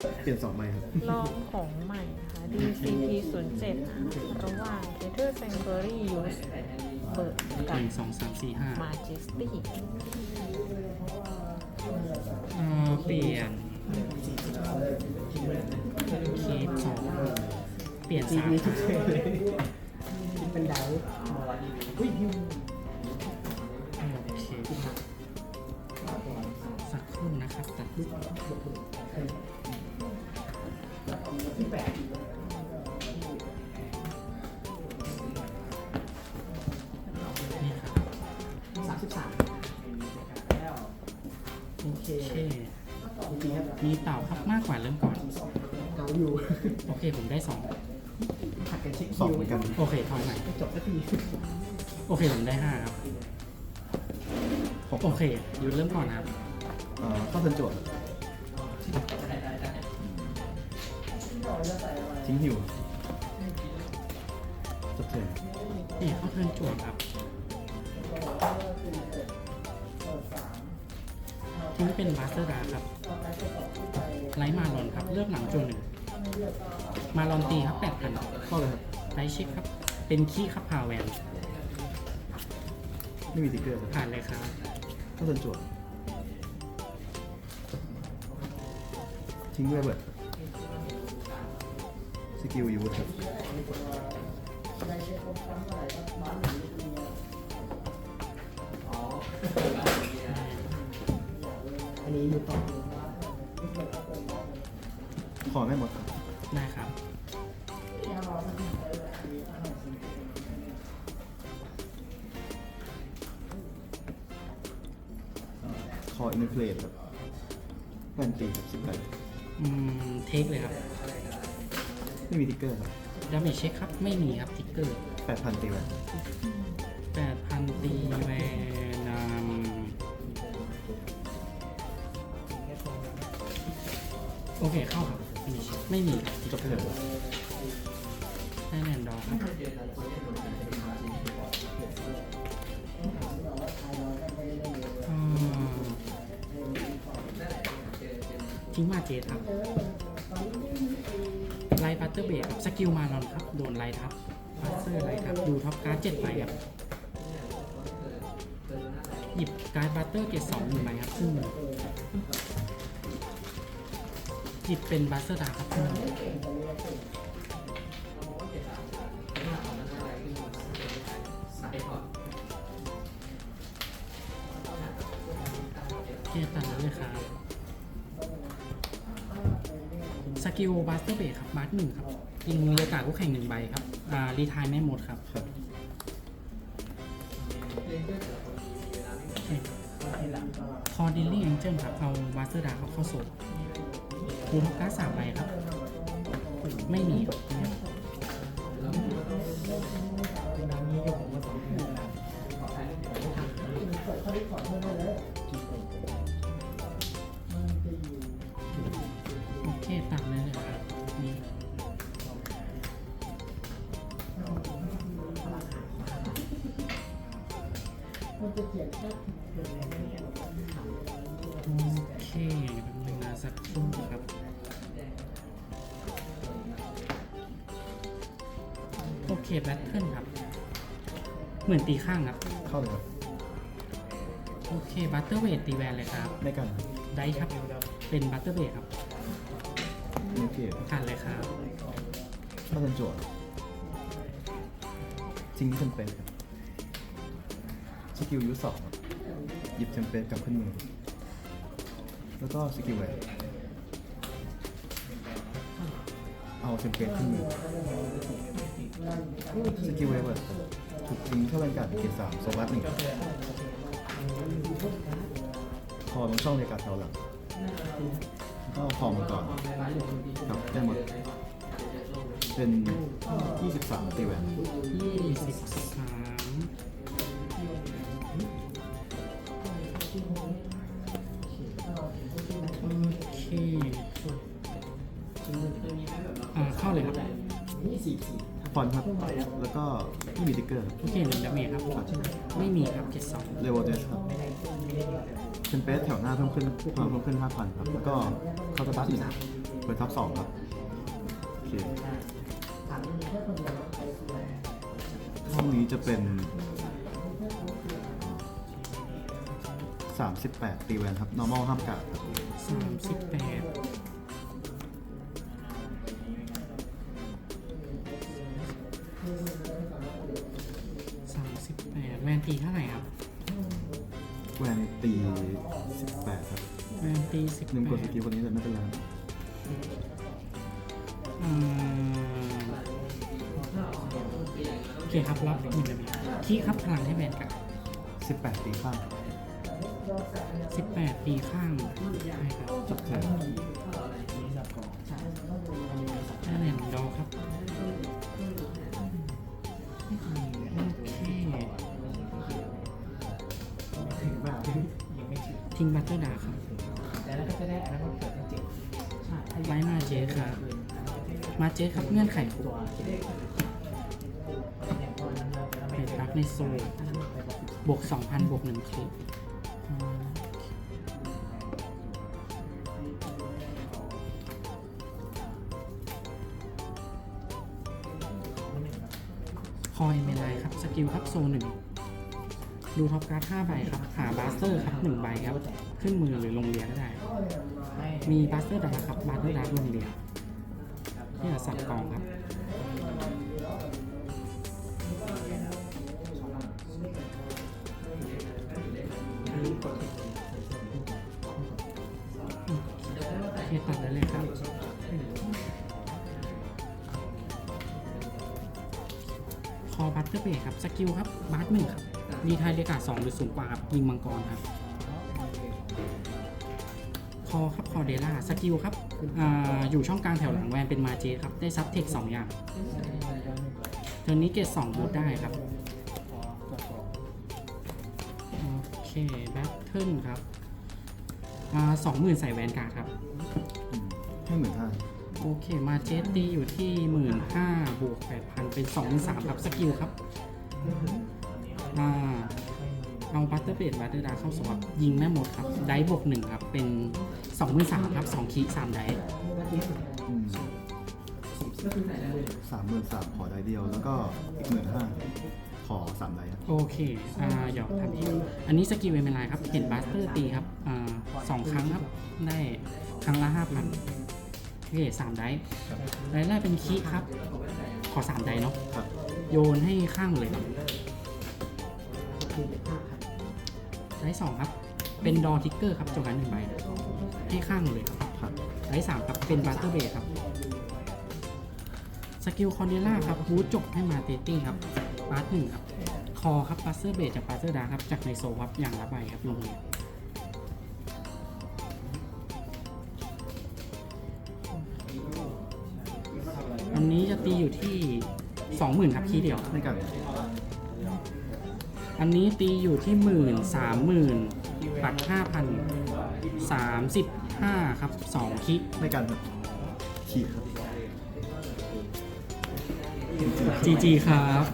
เปลี่ยนสองใบครับ ลองของใหม่นะคะ DCP 0 7ระหว่าง c a t e r Sanctuary Use เบิร์ดหกับ นึ่งสองสามสี่ห้า Majesty เอ่อเปลี่ยนคีสองเปลี่ยนสามคิดเป็นดฟ์อุ้ยยูโอเคสักครู่นะครับตัดที่แต่ สามสิบสามโอเค จริงๆครับมีเต่าครับมากกว่าเริ่มก่อน เกาอยู่โอเคผมได้สองผัดกันเช็คสองคิวเหมือนกันโอเคทอยใหม่ ไม่จบสักทีโอเคผมได้ห้าครับ หกโอเคหยุดเริ่มก่อนนะครับ เอ่อเข้าเทิร์นจวด ทิ้งหิวจบเทิร์นนี่เข้าเทิร์นจวดครับทิ้งเป็นบาสเตอร์ดาครับไลท์มาลอนครับ เลือกหลังจวนหนึ่ง มาลอนตีครับแปดพันเข้าเลยครับไลท์เช็คครับ เป็นขี้ครับพาแวน ไม่มีติ๊กเกอร์ครับผ่านเลยครับเข้าเทิร์นจวดทิ้งเวเบิร์ดครับส กิลยูทครับอันนี้อยู่ต่อขอไม่หมดครับได้ครับ ขออินฟล e ครับแวนตีครับสิบใบอืม เทคเลยครับ ไม่มีติ๊กเกอร์ครับดาเมจเช็คครับ ไม่มีครับติ๊กเกอร์แปดพันตีแวนแปดพันตีแวนามโอเคเข้าครับ finish ไม่มีครับจบเทิร์นได้แนนดอร์ครับอืมทิ้งมาเจครับ ไลท์บัตเตอร์เบรสกิลมานอนครับ โดนไลท์ทับบัตเตอร์ไลท์ทับ ดูท็อปการ์ดเจ็ดใบครับ หยิบการ์ดบัตเตอร์เกตสองหนึ่งใบครับซึ่งหยิบเป็นบัตเตอร์ดาครับ สกิลบัสเตอร์เบรครับบัสหนึ่งครับยิงเรียกาศคู่แข่งหนึ่งใบครับอ่ารีทายไม่หมดครับครับคอดิลลี่แองเจิลครับเอาบัสเตอร์ดาเขาเข้าโซ่คูท็อปการ์ดสามใบครับ ไม่มีครับ โอเคแป๊บนึงนะสักครู่ครับโอเคแบทเทิลครับ เหมือนตีข้างครับ เข้าเลยครับโอเคบัตเตอร์เวทตีแวนเลยครับไม่กันครับได้ครับเป็นบัตเตอร์เวทครับอินฟล e ผ่านเลยครับเข้าเทิร์นจวดทิ้งเทมเพลตครับ สกิลยูสองหยิบเทมเพลตกับขึ้นมือ แล้วก็สกิลแหวนเอาเทมเพลตขึ้นมือสกิลเวเวอร์ถูกทิ้งเข้าบรรยากาศเกตสามสวัสดหนึ่งคอลงช่องบรรยากาศเท้หลังก็คอมาก่อนครับได้หมดเป็น 23ตีแหวน23 อนต์ครับ แล้วก็ไม่มีติ๊กเกอร์ครับโอเคหนึ่งดาเมจครับไม่มีครับเจ็ดสองเรเวลเดสครับเทมเปสแถวหน้าเพิ่มขึ้นความเพิ่มขึ้น5,000ครับ แล้วก็คาร์บัสหนึ่งไปทับสองครับโอเคห้องนี้จะเป็น 38 ตีแวนครับ normal ห้ามกาดครับสามสิบแปด ตีเท่าไหร่ครับแวนตี18ครับแวนตีสิบหนึ่งแปกดดสกิลคนนี้แต่ไม่เป็นไรครับอืมโอเคครับรับหนึ่งเลยคีย์ครับพลังให้แวนกับ18ตีข้างสิบแปดตีข้างใช่ครับจบเทิร์นได้แหลม ทิ้งบัตเตอร์ดาครับแต่แล้วก็จะได้อันนั้นก็เกิดเป็นเจ็ดใช่ไว้มาเจครับมาเจครับเงื่อนไขครบตัวคิดได้อย่างตอนนั้นเราจะไม่เป็ดรักในโซลบวก 2,000 บวก1คลิกอ่าคอยเมลายครับ สกิลครับโซหนึ่ง ดูท็อปการ์ด5ใบครับหาบาสเตอร์ครับ1ใบครับ ขึ้นมือหรือลงเรียก็ได้ มีบาสเตอร์ดาร์ครับบาสเตอร์ดาร์ลงเรียที่จะสับกองครับเคตัดได้เลยครับคอบัตเตอร์เบรครับ สกิลครับ บาสหนึ่งครับ ดีไทายเรียกาสองหรือสูงกว่าครับยิงมังกรครับคอครับคอเดล่าสกิลครับอาอยู่ช่องกลางแถวหลังแวนเป็นมาเจครับ ได้ซับเทคสองอย่างเทิร์นนี้เกตสองบูทได้ครับ โอเคแบทเทิลครับสองหมื่นใส่แวนการ์ดครับอืมให้หมื่นห้าโอเคมาเจสตีอยู่ที่หมื่นห้าบวกแปดพันเป็นสองหมื่นสามครับ สกิลครับ อ่าเอาบัตเตอร์เบดบัตเตอร์ดาเข้าสวอปยิงแม่หมดครับ ได้บวกหนึ่งครับ เป็นสองหมื่นสามครับสองคีสามได้อืมสามหมื่นสามขอได้เดียว แล้วก็อีกหมื่นห้าขอสามไดครับโอเค อ่าหยอกทำเองอันนี้สกิลเป็นไรครับ เห็นบัตเตอร์ตีครับ อ่าสองครั้งครับ ได้ครั้งละห้าพันโอเคสามได้ได้แรกเป็นคีครับ ขอสามได้เนาะครับโยนให้ข้างเลยครับ ได้สองครับ เป็นดอทิกเกอร์ครับจบการหนึ่งใบให้ข้างเลยครับครับได้สามครับเป็นบัตเตอร์เบครับสกิลคอนเดล่าครับบูทจบให้มาเตตี้ครับบาร์หนึ่งครับ คอครับบัตเตอร์เบจากบัตเตอร์ดาครับจากในโซครับอย่างละใบครับลงเลยอันนี้จะตีอยู่ที่สองหมื่นครับคีย์เดียวในการ อันนี้ตีอยู่ที่หมื่นสามหมื่นปัดห้าพันสามสิบห้าครับสองคิในการครับขี่ครับ จีจีครับ